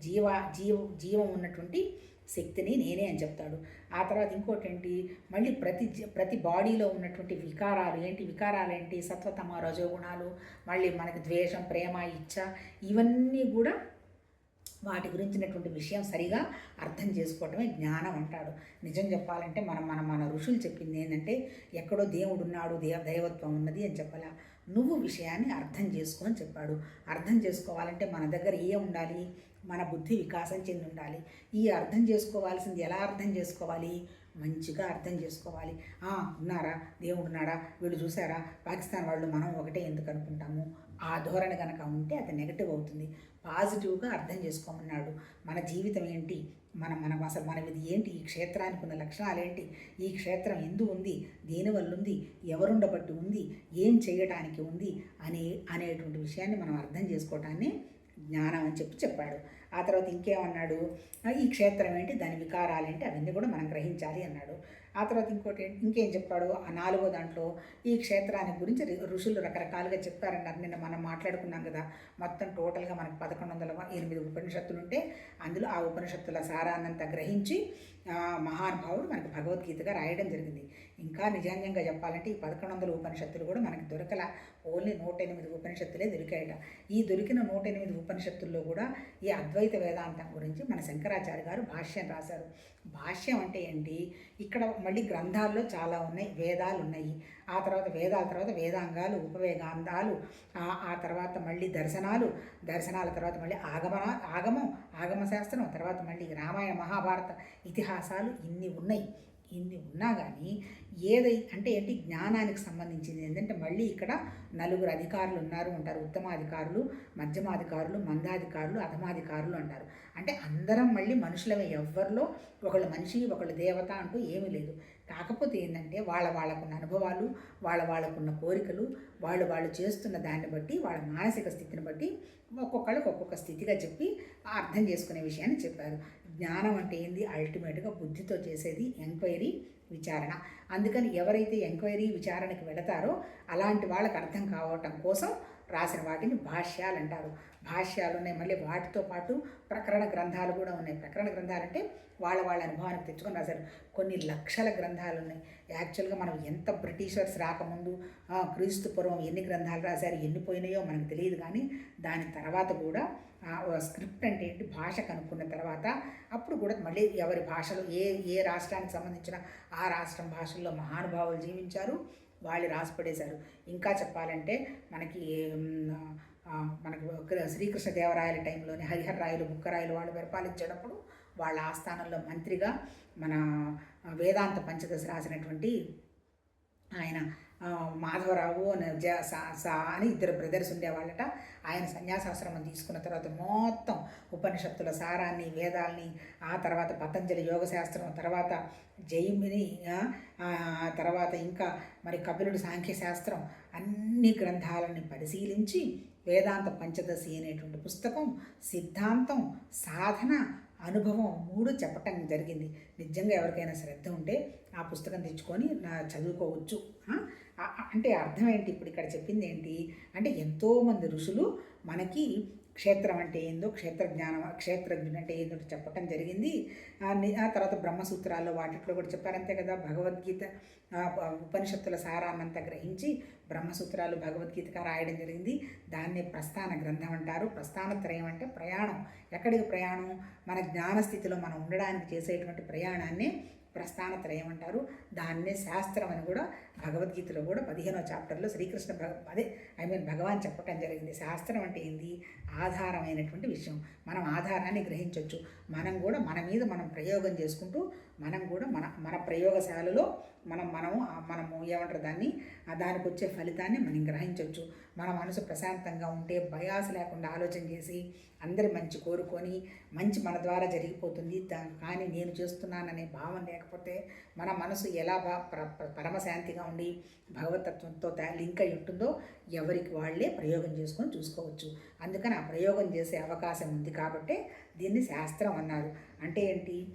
జీవ జీవ జీవం ఉన్నటువంటి శక్తిని నేనే అని చెప్తాడు. ఆ తర్వాత ఇంకోటి ఏంటి మళ్ళీ ప్రతి ప్రతి బాడీలో ఉన్నటువంటి వికారాలు ఏంటి? వికారాలు ఏంటి? సత్వతమ రజోగుణాలు మళ్ళీ మనకి ద్వేషం ప్రేమ ఇచ్చ ఇవన్నీ కూడా వాటి గురించినటువంటి విషయం సరిగా అర్థం చేసుకోవటమే జ్ఞానం అంటాడు. నిజం చెప్పాలంటే మనం మన మన ఋషులు చెప్పింది ఏంటంటే ఎక్కడో దేవుడు ఉన్నాడు దేవ దైవత్వం ఉన్నది అని చెప్పాలా. నువ్వు విషయాన్ని అర్థం చేసుకో అని చెప్పాడు. అర్థం చేసుకోవాలంటే మన దగ్గర ఏ ఉండాలి? మన బుద్ధి వికాసం చెంది ఉండాలి. ఈ అర్థం చేసుకోవాల్సింది ఎలా అర్థం చేసుకోవాలి? మంచిగా అర్థం చేసుకోవాలి. ఉన్నారా? దేవుడు ఉన్నాడా? వీళ్ళు చూసారా పాకిస్తాన్ వాళ్ళు మనం ఒకటే ఎందుకు అనుకుంటాము? ఆ ధోరణి కనుక ఉంటే అది నెగటివ్ అవుతుంది. పాజిటివ్గా అర్థం చేసుకోమన్నాడు. మన జీవితం ఏంటి? మన మనం అసలు మన ఇది ఏంటి? ఈ క్షేత్రానికి ఉన్న లక్షణాలు ఏంటి? ఈ క్షేత్రం ఎందు ఉంది? దేనివల్ల ఉంది? ఎవరుండబట్టి ఉంది? ఏం చేయటానికి ఉంది? అనే అనేటువంటి విషయాన్ని మనం అర్థం చేసుకోవటాన్ని జ్ఞానం అని చెప్పి చెప్పాడు. ఆ తర్వాత ఇంకేమన్నాడు? ఈ క్షేత్రం ఏంటి? దాని వికారాలు ఏంటి? అవన్నీ కూడా మనం గ్రహించాలి అన్నాడు. ఆ తర్వాత ఇంకోటి ఇంకేం చెప్పాడు? ఆ నాలుగో దాంట్లో ఈ క్షేత్రాన్ని గురించి ఋషులు రకరకాలుగా చెప్పారన్నారు నిన్న మనం మాట్లాడుకున్నాం కదా మొత్తం టోటల్గా మనకు పదకొండు వందల ఎనిమిది ఉపనిషత్తులు ఉంటే అందులో ఆ ఉపనిషత్తుల సారాన్నంతా గ్రహించి మహానుభావుడు మనకు భగవద్గీతగా రాయడం జరిగింది. ఇంకా నిజాంజంగా చెప్పాలంటే ఈ పదకొండు వందల ఉపనిషత్తులు కూడా మనకి దొరకల. ఓన్లీ నూట ఎనిమిది ఉపనిషత్తులే దొరికాయట. ఈ దొరికిన నూట ఎనిమిది ఉపనిషత్తుల్లో కూడా ఈ అద్వైత వేదాంతం గురించి మన శంకరాచార్య గారు భాష్యం రాశారు. భాష్యం అంటే ఏంటి? ఇక్కడ మళ్ళీ గ్రంథాల్లో చాలా ఉన్నాయి వేదాలు ఉన్నాయి. ఆ తర్వాత వేదాల తర్వాత వేదాంగాలు ఉపవేగాంధాలు ఆ తర్వాత మళ్ళీ దర్శనాలు దర్శనాల తర్వాత మళ్ళీ ఆగమన ఆగమం ఆగమ శాస్త్రం తర్వాత మళ్ళీ రామాయణ మహాభారత ఇతిహాసాలు ఇన్ని ఉన్నాయి. ఇన్ని ఉన్నా కానీ ఏదై అంటే ఏంటి? జ్ఞానానికి సంబంధించింది. ఏంటంటే మళ్ళీ ఇక్కడ నలుగురు అధికారులు ఉన్నారు ఉంటారు ఉత్తమాధికారులు మధ్యమాధికారులు మందాధికారులు అధమాధికారులు అంటారు. అంటే అందరం మళ్ళీ మనుషులమే. ఎవ్వరిలో ఒకళ్ళు మనిషి ఒకళ్ళు దేవత అంటూ ఏమీ లేదు. కాకపోతే ఏంటంటే వాళ్ళ వాళ్ళకున్న అనుభవాలు వాళ్ళ వాళ్ళకున్న కోరికలు వాళ్ళు వాళ్ళు చేస్తున్న దాన్ని బట్టి వాళ్ళ మానసిక స్థితిని బట్టి ఒక్కొక్కళ్ళకి ఒక్కొక్క స్థితిగా చెప్పి అర్థం చేసుకునే విషయాన్ని చెప్పారు. జ్ఞానం అంటే ఏంది? అల్టిమేట్గా బుద్ధితో చేసేది ఎంక్వైరీ విచారణ. అందుకని ఎవరైతే ఎంక్వైరీ విచారణకి వెళతారో అలాంటి వాళ్ళకి అర్థం కావటం కోసం రాసిన వాటిని భాష్యాలు అంటారు భాష్యాలు ఉన్నాయి మళ్ళీ వాటితో పాటు ప్రకరణ గ్రంథాలు కూడా ఉన్నాయి. ప్రకరణ గ్రంథాలు అంటే వాళ్ళ వాళ్ళ అనుభవానికి తెచ్చుకొని రాశారు. కొన్ని లక్షల గ్రంథాలు ఉన్నాయి. యాక్చువల్గా మనం ఎంత బ్రిటిషర్స్ రాకముందు క్రీస్తు పూర్వం ఎన్ని గ్రంథాలు రాశారు ఎన్ని పోయినాయో మనకు తెలియదు కానీ దాని తర్వాత కూడా స్క్రిప్ట్ అంటే ఏంటి భాష కనుక్కున్న తర్వాత అప్పుడు కూడా మళ్ళీ ఎవరి భాషలో ఏ ఏ రాష్ట్రానికి సంబంధించిన ఆ రాష్ట్రం భాషల్లో మహానుభావులు జీవించారు. వాళ్ళు రాసిపడేశారు. ఇంకా చెప్పాలంటే మనకి మనకు శ్రీకృష్ణదేవరాయల టైంలోనే హరిహర రాయలు బుక్కరాయలు వాళ్ళు పరిపాలించేటప్పుడు వాళ్ళ ఆస్థానంలో మంత్రిగా మన వేదాంత పంచదశ రాసినటువంటి ఆయన మాధవరావు సా సా అని ఇద్దరు బ్రదర్స్ ఉండేవాళ్ళట. ఆయన సన్యాసాశ్రమం తీసుకున్న తర్వాత మొత్తం ఉపనిషత్తుల సారాన్ని వేదాల్ని ఆ తర్వాత పతంజలి యోగశాస్త్రం తర్వాత జైమిని తర్వాత ఇంకా మరి కపిలుడు సాంఖ్యశాస్త్రం అన్ని గ్రంథాలని పరిశీలించి వేదాంత పంచదశి అనేటువంటి పుస్తకం సిద్ధాంతం సాధన అనుభవం మూడు చెప్పటం జరిగింది. నిజంగా ఎవరికైనా శ్రద్ధ ఉంటే ఆ పుస్తకం తెచ్చుకొని చదువుకోవచ్చు. అంటే అర్థం ఏంటి? ఇప్పుడు ఇక్కడ చెప్పింది ఏంటి? అంటే ఎంతోమంది ఋషులు మనకి క్షేత్రం అంటే ఏందో క్షేత్రజ్ఞానం క్షేత్రజ్ఞుడు అంటే ఏందో చెప్పటం జరిగింది. ఆ తర్వాత బ్రహ్మసూత్రాల్లో వాటిలో కూడా చెప్పారంతే కదా భగవద్గీత ఉపనిషత్తుల సారాన్నంతా గ్రహించి బ్రహ్మసూత్రాలు భగవద్గీతగా రాయడం జరిగింది. దాన్ని ప్రస్థాన గ్రంథం అంటారు. ప్రస్థానత్రయం అంటే ప్రయాణం. ఎక్కడికి ప్రయాణం? మన జ్ఞానస్థితిలో మనం ఉండడానికి చేసేటువంటి ప్రయాణాన్ని ప్రస్థానత్రయం అంటారు. దాన్నే శాస్త్రం అని కూడా భగవద్గీతలో కూడా పదిహేనో చాప్టర్లో శ్రీకృష్ణ భగ అదే ఐ మీన్ భగవాన్ చెప్పటం జరిగింది. శాస్త్రం అంటే ఏంది? ఆధారమైనటువంటి విషయం. మనం ఆధారాన్ని గ్రహించవచ్చు మనం కూడా మన మీద మనం ప్రయోగం చేసుకుంటూ మనం కూడా మన మన ప్రయోగశాలలో మనం మనము మనము ఏమంటారు దాన్ని దానికి వచ్చే ఫలితాన్ని మనం గ్రహించవచ్చు మన మనసు ప్రశాంతంగా ఉంటే భయాస లేకుండా ఆలోచన చేసి అందరి మంచి కోరుకొని మంచి మన ద్వారా జరిగిపోతుంది. కానీ నేను చేస్తున్నాననే భావం లేకపోతే మన మనసు ఎలా పరమశాంతిగా ఉండి భగవతత్వంతో లింక్ అయి ఉంటుందో ఎవరికి వాళ్ళే ప్రయోగం చేసుకొని చూసుకోవచ్చు. అందుకని ఆ ప్రయోగం చేసే అవకాశం ఉంది కాబట్టి దీన్ని శాస్త్రం అన్నారు. అంటే ఏంటి?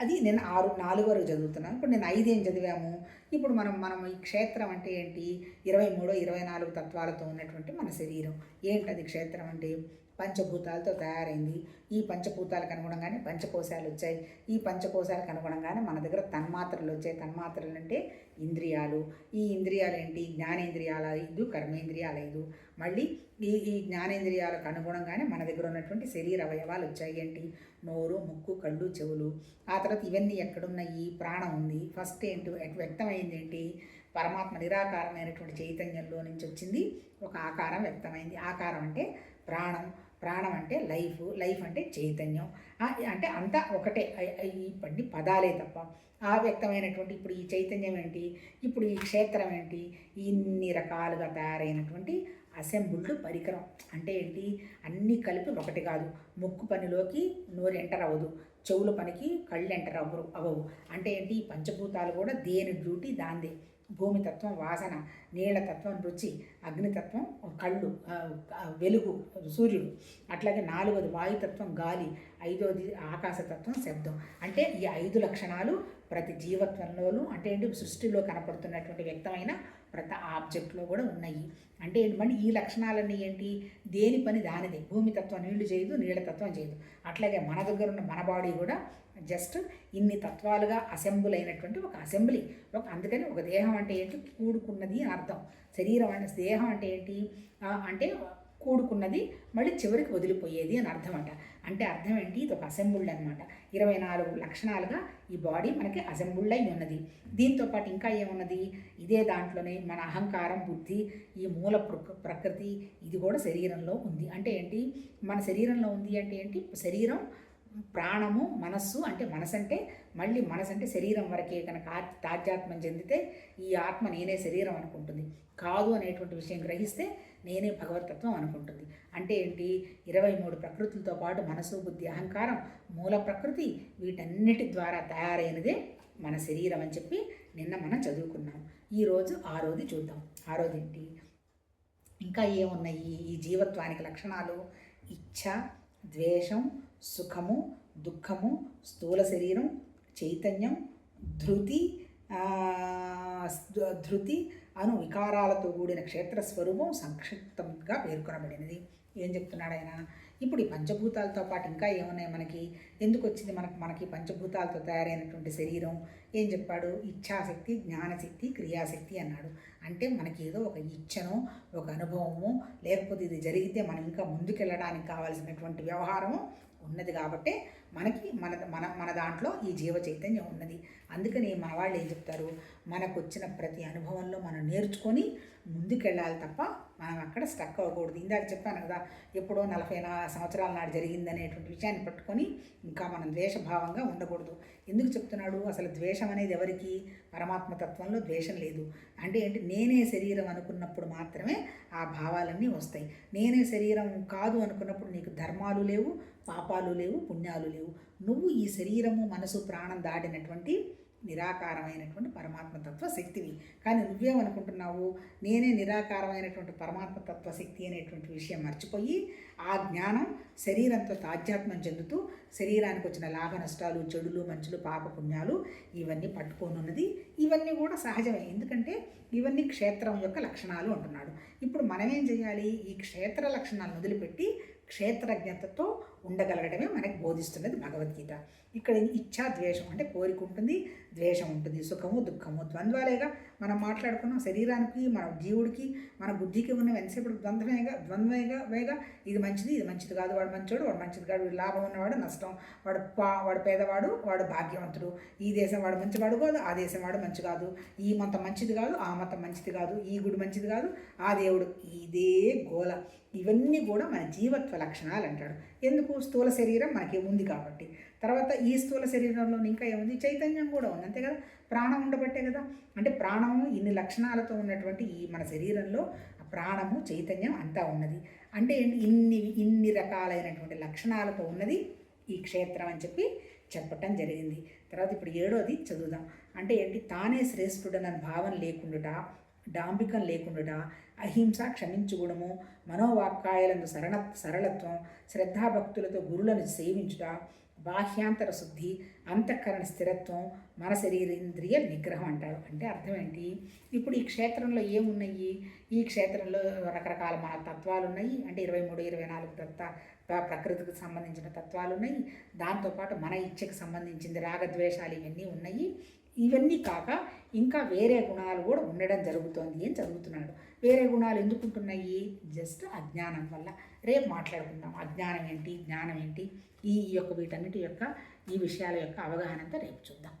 అది నేను ఆరు నాలుగు వరకు చదువుతున్నాను. ఇప్పుడు నేను ఐదేం చదివాము? ఇప్పుడు మనం మనం ఈ క్షేత్రం అంటే ఏంటి? ఇరవై మూడో ఇరవై నాలుగు తత్వాలతో ఉన్నటువంటి మన శరీరం. ఏంటది క్షేత్రం అంటే? పంచభూతాలతో తయారైంది. ఈ పంచభూతాలకు అనుగుణంగానే పంచకోశాలు వచ్చాయి. ఈ పంచకోశాలకు అనుగుణంగానే మన దగ్గర తన్మాత్రలు వచ్చాయి. తన్మాత్రలు అంటే ఇంద్రియాలు. ఈ ఇంద్రియాలు ఏంటి జ్ఞానేంద్రియాల ఐదు కర్మేంద్రియాలు ఐదు. మళ్ళీ ఈ ఈ జ్ఞానేంద్రియాలకు అనుగుణంగానే మన దగ్గర ఉన్నటువంటి శరీర అవయవాలు వచ్చాయి ఏంటి? నోరు ముక్కు కళ్ళు చెవులు. ఆ తర్వాత ఇవన్నీ ఎక్కడున్నాయి? ప్రాణం ఉంది. ఫస్ట్ ఏంటి? వ్యక్తమైంది ఏంటి? పరమాత్మ నిరాకారమైనటువంటి చైతన్యంలో నుంచి వచ్చింది. ఒక ఆకారం వ్యక్తమైంది. ఆకారం అంటే ప్రాణం. ప్రాణం అంటే లైఫ్ లైఫ్ అంటే చైతన్యం. అంటే అంతా ఒకటే. ఇప్పటి పదాలే తప్ప. ఆ వ్యక్తమైనటువంటి ఇప్పుడు ఈ చైతన్యం ఏంటి? ఇప్పుడు ఈ క్షేత్రం ఏంటి? ఇన్ని రకాలుగా తయారైనటువంటి అసెంబుల్డ్ పరికరం. అంటే ఏంటి? అన్నీ కలిపి ఒకటి కాదు. ముక్కు పనిలోకి నోరు ఎంటర్ అవ్వదు. చెవుల పనికి కళ్ళు ఎంటర్ అవ్వరు అవ్వవు. అంటే ఏంటి? పంచభూతాలు కూడా దేని డ్యూటీ? దాందే. భూమితత్వం వాసన నీళ్ళతత్వం రుచి అగ్నితత్వం కళ్ళు వెలుగు సూర్యుడు. అట్లాగే నాలుగోది వాయుతత్వం గాలి ఐదోది ఆకాశతత్వం శబ్దం. అంటే ఈ ఐదు లక్షణాలు ప్రతి జీవత్వంలోనూ అంటే ఏంటి? సృష్టిలో కనపడుతున్నటువంటి వ్యక్తమైన ప్రతి ఆబ్జెక్ట్లో కూడా ఉన్నాయి. అంటే ఏంటి? ఈ లక్షణాలన్నీ ఏంటి? దేని పని దానిదే. భూమితత్వం నీళ్ళు చేయదు నీళ్ళతత్వం చేయదు. అట్లాగే మన దగ్గర ఉన్న మన బాడీ కూడా జస్ట్ ఇన్ని తత్వాలుగా అసెంబుల్ అయినటువంటి ఒక అసెంబ్లీ. ఒక అందుకని ఒక దేహం అంటే ఏంటి? కూడుకున్నది అని అర్థం. శరీరం అంటే దేహం అంటే ఏంటి? అంటే కూడుకున్నది మళ్ళీ చివరికి వదిలిపోయేది అని అర్థం అంట అంటే అర్థం ఏంటి? ఇది ఒక అసెంబుల్డ్ అనమాట ఇరవై నాలుగు లక్షణాలుగా ఈ బాడీ మనకి అసెంబుల్డ్ అయి ఉన్నది. దీంతో పాటు ఇంకా ఏమున్నది? ఇదే దాంట్లోనే మన అహంకారం బుద్ధి ఈ మూల ప్రకృతి ఇది కూడా శరీరంలో ఉంది. అంటే ఏంటి? మన శరీరంలో ఉంది అంటే ఏంటి? శరీరం ప్రాణము మనస్సు అంటే మనసు అంటే మళ్ళీ మనసు అంటే శరీరం వరకే కనుక ఆత్- తాజ్యాత్మం చెందితే ఈ ఆత్మ నేనే శరీరం అనుకుంటుంది. కాదు అనేటువంటి విషయం గ్రహిస్తే నేనే భగవతత్వం అనుకుంటుంది. అంటే ఏంటి? ఇరవై మూడు ప్రకృతులతో పాటు మనసు బుద్ధి అహంకారం మూల ప్రకృతి వీటన్నిటి ద్వారా తయారైనదే మన శరీరం అని చెప్పి నిన్న మనం చదువుకున్నాం. ఈరోజు ఆరోది చూద్దాం. ఆరోది ఏంటి? ఇంకా ఏమున్నాయి? ఈ జీవత్వానికి లక్షణాలు? ఇచ్ఛ ద్వేషం సుఖము దుఃఖము స్థూల శరీరం చైతన్యం ధృతి ధృతి అను వికారాలతో కూడిన క్షేత్ర స్వరూపం సంక్షిప్తంగా పేర్కొనబడినది. ఏం చెప్తున్నాడు ఆయన? ఇప్పుడు ఈ పంచభూతాలతో పాటు ఇంకా ఏమున్నాయి మనకి? ఎందుకు వచ్చింది మనకి? మనకి పంచభూతాలతో తయారైనటువంటి శరీరం. ఏం చెప్పాడు? ఇచ్ఛాశక్తి జ్ఞానశక్తి క్రియాశక్తి అన్నాడు. అంటే మనకి ఏదో ఒక ఇచ్చను ఒక అనుభవము లేకపోతే ఇది జరిగితే మనం ఇంకా ముందుకెళ్ళడానికి కావాల్సినటువంటి వ్యవహారము ఉన్నది కాబట్టే మనకి మన మన మన దాంట్లో ఈ జీవ చైతన్యం ఉన్నది. అందుకని మన వాళ్ళు ఏం చెప్తారు? మనకు వచ్చిన ప్రతి అనుభవంలో మనం నేర్చుకొని ముందుకెళ్ళాలి తప్ప మనం అక్కడ స్టక్ అవ్వకూడదు. ఇందాక చెప్పాను కదా ఎప్పుడో నలభై నా సంవత్సరాల నాడు జరిగింది అనేటువంటి విషయాన్ని పట్టుకొని ఇంకా మనం ద్వేషభావంగా ఉండకూడదు. ఎందుకు చెప్తున్నాడు? అసలు ద్వేషం అనేది ఎవరికి? పరమాత్మ తత్వంలో ద్వేషం లేదు. అంటే ఏంటి? నేనే శరీరం అనుకున్నప్పుడు మాత్రమే ఆ భావాలన్నీ వస్తాయి. నేనే శరీరం కాదు అనుకున్నప్పుడు నీకు ధర్మాలు లేవు పాపాలు లేవు పుణ్యాలు లేవు. నువ్వు ఈ శరీరము మనసు ప్రాణం దాటినటువంటి నిరాకారమైనటువంటి పరమాత్మతత్వ శక్తివి కానీ నువ్వేమనుకుంటున్నావు? నేనే నిరాకారమైనటువంటి పరమాత్మతత్వ శక్తి అనేటువంటి విషయం మర్చిపోయి ఆ జ్ఞానం శరీరంతో తాధ్యాత్మం చెందుతూ శరీరానికి వచ్చిన లాభ నష్టాలు చెడులు మంచులు పాప పుణ్యాలు ఇవన్నీ పట్టుకోనున్నది. ఇవన్నీ కూడా సహజమే. ఎందుకంటే ఇవన్నీ క్షేత్రం యొక్క లక్షణాలు అంటున్నాడు. ఇప్పుడు మనమేం చేయాలి? ఈ క్షేత్ర లక్షణాలను వదిలిపెట్టి క్షేత్రజ్ఞతతో ఉండగలగడమే మనకి బోధిస్తున్నది భగవద్గీత. ఇక్కడ ఇచ్చా ద్వేషం అంటే కోరిక ఉంటుంది ద్వేషం ఉంటుంది సుఖము దుఃఖము ద్వంద్వాలేగా మనం మాట్లాడుకున్నాం శరీరానికి మన జీవుడికి మన బుద్ధికి ఉన్న ఎంతసేపు ద్వంద్వమేగా ద్వంద్వమేగా వేగా ఇది మంచిది ఇది మంచిది కాదు వాడు మంచోడు వాడు మంచిది కాదు వీడు లాభం ఉన్నవాడు నష్టం వాడు పా వాడు పేదవాడు వాడు భాగ్యవంతుడు ఈ దేశం వాడు మంచివాడు కాదు ఆ దేశం వాడు మంచి కాదు ఈ మతం మంచిది కాదు ఆ మతం మంచిది కాదు ఈ గుడి మంచిది కాదు ఆ దేవుడు ఇదే గోల ఇవన్నీ కూడా మన జీవత్వ లక్షణాలు అంటాడు ఎందుకు స్థూల శరీరం మనకి ఉంది కాబట్టి. తర్వాత ఈ స్థూల శరీరంలో ఇంకా ఏముంది? చైతన్యం కూడా ఉంది. అంతే కదా? ప్రాణం ఉండబట్టే కదా? అంటే ప్రాణము ఇన్ని లక్షణాలతో ఉన్నటువంటి ఈ మన శరీరంలో ఆ ప్రాణము చైతన్యం అంతా ఉన్నది. అంటే ఏంటి ఇన్ని ఇన్ని రకాలైనటువంటి లక్షణాలతో ఉన్నది ఈ క్షేత్రం అని చెప్పి చెప్పటం జరిగింది. తర్వాత ఇప్పుడు ఏడోది చదువుదాం. అంటే ఏంటి? తానే శ్రేష్ఠుడనని భావన లేకుండుట డాంబికం లేకుండా అహింస క్షమించుగుణము మనోవాక్కాయలను సరణ సరళత్వం శ్రద్ధాభక్తులతో గురులను సేవించుట బాహ్యాంతర శుద్ధి అంతఃకరణ స్థిరత్వం మన శరీరేంద్రియ నిగ్రహం అంటారు. అంటే అర్థం ఏంటి ఇప్పుడు ఈ క్షేత్రంలో ఏమున్నాయి? ఈ క్షేత్రంలో రకరకాల మన తత్వాలు ఉన్నాయి అంటే ఇరవై మూడు ఇరవై నాలుగు తత్వ ప్రకృతికి సంబంధించిన తత్వాలు ఉన్నాయి దాంతోపాటు మన ఇచ్చకి సంబంధించింది రాగద్వేషాలు ఇవన్నీ ఉన్నాయి. ఇవన్నీ కాక ఇంకా వేరే గుణాలు కూడా ఉండడం జరుగుతోంది అని చదువుతున్నాడు. వేరే గుణాలు ఎందుకు ఉంటున్నాయి జస్ట్ అజ్ఞానం వల్ల. రేపు మాట్లాడుకుందాం. అజ్ఞానం ఏంటి? జ్ఞానం ఏంటి? ఈ యొక్క వీటన్నిటి యొక్క ఈ విషయాల యొక్క అవగాహన అంతా రేపు చూద్దాం.